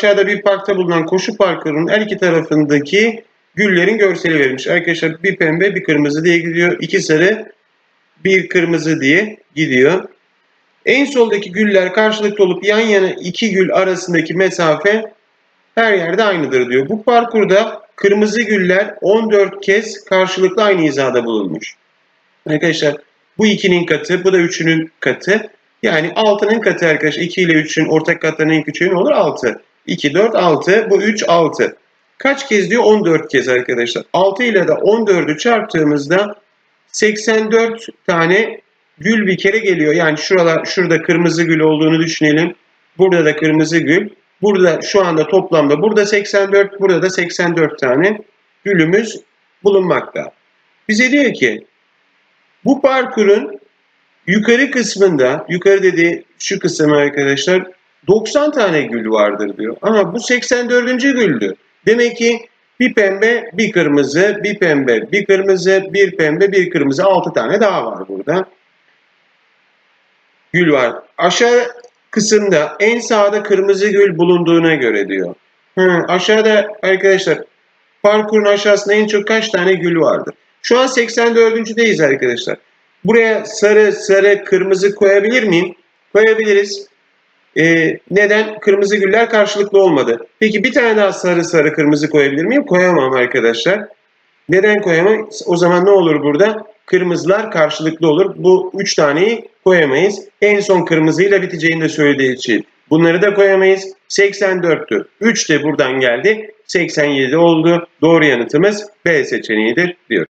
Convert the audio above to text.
Aşağıda bir parkta bulunan koşu parkurunun her iki tarafındaki güllerin görseli verilmiş. Arkadaşlar bir pembe bir kırmızı diye gidiyor. iki sarı bir kırmızı diye gidiyor. En soldaki güller karşılıklı olup yan yana iki gül arasındaki mesafe her yerde aynıdır diyor. Bu parkurda kırmızı güller 14 kez karşılıklı aynı hizada bulunmuş. Arkadaşlar bu 2'nin katı, bu da 3'ünün katı. Yani 6'nın katı arkadaşlar. 2 ile 3'ün ortak katlarının en küçüğü ne olur? 6. 2, 4, 6. Bu 3, 6. Kaç kez diyor? 14 kez arkadaşlar. 6 ile de 14'ü çarptığımızda 84 tane gül bir kere geliyor. Yani şurada, şurada kırmızı gül olduğunu düşünelim. Burada da kırmızı gül. Burada şu anda toplamda burada 84, burada da 84 tane gülümüz bulunmakta. Bize diyor ki bu parkurun yukarı kısmında, yukarı dediği şu kısım arkadaşlar 90 tane gül vardır diyor. Ama bu 84. güldü. Demek ki bir pembe, bir kırmızı, bir pembe, bir kırmızı, bir pembe, bir kırmızı 6 tane daha var burada. Gül var. Aşağı kısımda en sağda kırmızı gül bulunduğuna göre diyor. Hı, aşağıda arkadaşlar parkurun aşağısında en çok kaç tane gül vardır? Şu an 84.deyiz arkadaşlar. Buraya sarı, sarı, kırmızı koyabilir miyim? Koyabiliriz. Ee, neden? Kırmızı güller karşılıklı olmadı. Peki bir tane daha sarı, sarı, kırmızı koyabilir miyim? Koyamam arkadaşlar. Neden koyamam? O zaman ne olur burada? Kırmızılar karşılıklı olur. Bu üç taneyi koyamayız. En son kırmızıyla biteceğini de söylediği için bunları da koyamayız. 84'tü. 3 de buradan geldi. 87 oldu. Doğru yanıtımız B seçeneğidir diyor.